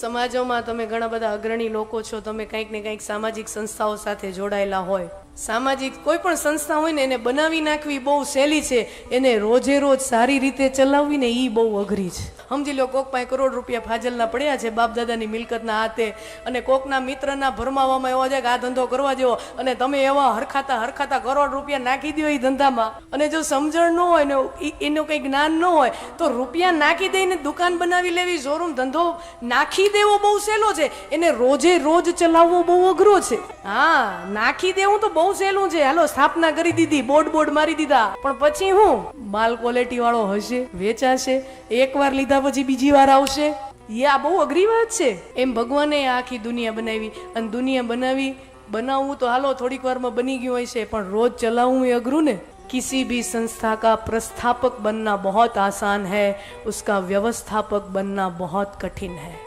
સમાજોમાં તમે ઘણા બધા અગ્રણી લોકો છો, તમે કંઈક ને કંઈક સામાજિક સંસ્થાઓ સાથે જોડાયેલા હોય. સામાજિક કોઈ પણ સંસ્થા હોય ને એને બનાવી નાખવી બહુ સહેલી છે, એને રોજે રોજ સારી રીતે ચલાવવી ને એ બહુ અઘરી છે. સમજી લો કોક પાસે કરોડ રૂપિયા ફાજલના પડ્યા છે બાપ દાદાની મિલકતના હાથે, અને કોકના મિત્રના ભરમાવામાં એવો છે કે આ ધંધો કરવા જેવો, અને તમે એવા હરખાતા હરખાતા કરોડ રૂપિયા નાખી દો એ ધંધામાં. અને જો સમજણ ન હોય ને એનું કંઈ જ્ઞાન ન હોય, તો રૂપિયા નાખી દઈને દુકાન બનાવી લેવી શોરૂમ ધંધો નાખી દેવો બહુ સહેલો છે. એને રોજે રોજ ચલાવવો બહુ અઘરો છે. હા, નાખી દેવું તો બહુ સહેલું છે. હાલો, સ્થાપના કરી દીધી, બોર્ડ બોર્ડ મારી દીધા. પણ પછી હું? માલ ક્વોલિટી વાળો હશે, વેચાશે, એકવાર લીધા પછી બીજી વાર આવશે એ આ બહુ અઘરી વાત છે એમ ભગવાને આ આખી દુનિયા બનાવી અને દુનિયા બનાવી બનાવવું તો હાલો થોડીક વારમાં બની ગયું હોય છે પણ રોજ ચલાવવું એ અઘરું ને किसी भी संस्था का प्रस्थापक बनना बहुत आसान है उसका व्यवस्थापक बनना बहुत कठिन है